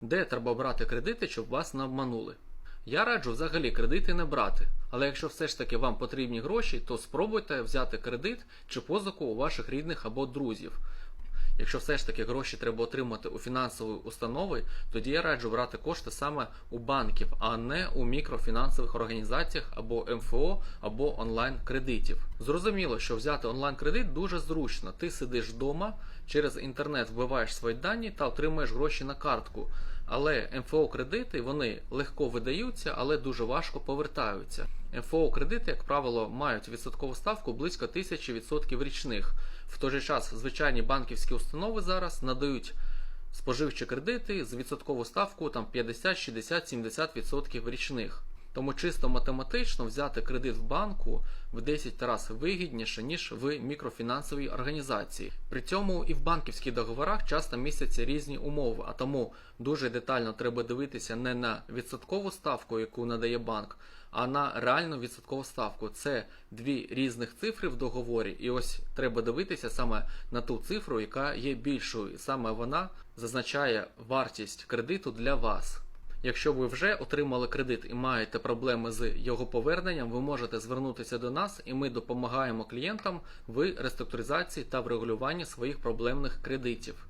Де треба брати кредити, щоб вас не обманули? Я раджу взагалі кредити не брати. Але якщо все ж таки вам потрібні гроші, то спробуйте взяти кредит чи позику у ваших рідних або друзів. Якщо все ж таки гроші треба отримати у фінансової установи, тоді я раджу брати кошти саме у банків, а не у мікрофінансових організаціях або МФО або онлайн-кредитів. Зрозуміло, що взяти онлайн-кредит дуже зручно. Ти сидиш вдома, через інтернет вбиваєш свої дані та отримуєш гроші на картку. Але МФО кредити вони легко видаються, але дуже важко повертаються. МФО кредити, як правило, мають відсоткову ставку близько 1000% річних. В той же час звичайні банківські установи зараз надають споживчі кредити з відсоткову ставку там 50, 60, 70% річних. Тому чисто математично взяти кредит в банку в 10 разів вигідніше, ніж в мікрофінансовій організації. При цьому і в банківських договорах часто містяться різні умови, а тому дуже детально треба дивитися не на відсоткову ставку, яку надає банк, а на реальну відсоткову ставку. Це дві різних цифри в договорі, і ось треба дивитися саме на ту цифру, яка є більшою, і саме вона зазначає вартість кредиту для вас. Якщо ви вже отримали кредит і маєте проблеми з його поверненням, ви можете звернутися до нас, і ми допомагаємо клієнтам в реструктуризації та врегулюванні своїх проблемних кредитів.